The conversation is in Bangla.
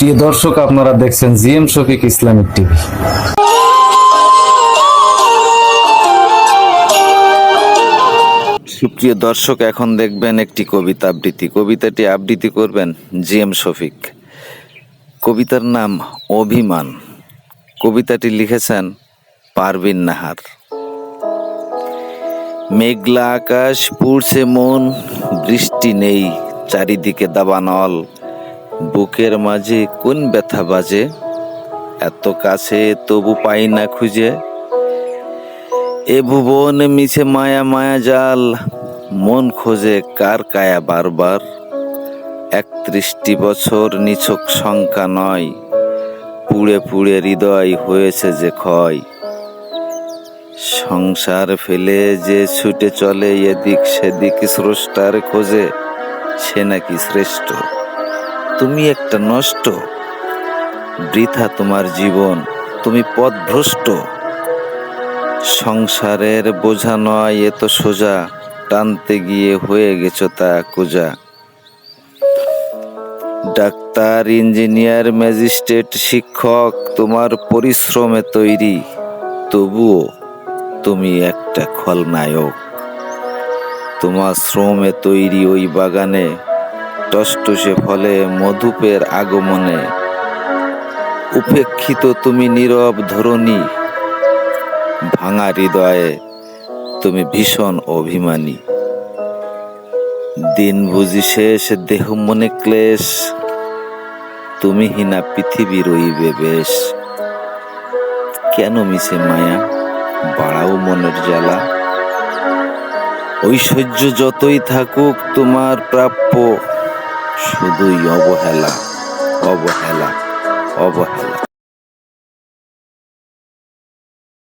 প্রিয় দর্শক, আপনারা দেখছেন জিএম শফিক ইসলামিক টিভি। সুপ্রিয় দর্শক, এখন দেখবেন একটি কবিতা আবৃত্তি। কবিতাটি আবৃত্তি করবেন জি এম শফিক। কবিতার নাম অভিমান। কবিতাটি লিখেছেন পারবিন নাহার। মেঘলা আকাশ পুড়ছে মন, বৃষ্টি নেই চারিদিকে দাবানল। বুকের মাঝে কোন ব্যথা বাজে? এত কাছে তবু পাই না খুঁজে। এ ভুবন মিছে মায়া মায়া জাল, মন খোঁজে কার কায়া বারবার? একত্রিশটি বছর নিছক শঙ্কা নয়, পুড়ে পুড়ে হৃদয় হয়েছে যে ক্ষয়। সংসার ফেলে যে ছুটে চলে এদিক সেদিক স্রষ্টার খোঁজে, সে নাকি শ্রেষ্ঠ। তুমি একটা নষ্ট। বৃথা তোমার জীবন, তুমি পথভ্রষ্ট। সংসারের বোঝা নয় এ তো সোজা, টানতে গিয়ে হয়ে গেছো তা কোজা। ডাক্তার, ইঞ্জিনিয়ার, ম্যাজিস্ট্রেট, শিক্ষক, তোমার পরিশ্রমে তৈরি। তবুও তুমি একটা খলনায়ক। তোমার শ্রমে তৈরি ওই বাগানে টসটসে ফলে মধুপের আগমনে। উপেক্ষিত তুমি নীরব ধরণী, ভাঙা হৃদয়ে তুমি ভীষণ অভিমানী। দিন বুঝি শেষ, দেহ মনে ক্লেশ, তুমি হিনা পৃথিবী রইবে বেশ। কেন মিছে মায়া? বাড়াও মনের জ্বালা। ঐশ্বর্য যতই থাকুক, তোমার প্রাপ্য শুধুই অবহেলা অবহেলা অবহেলা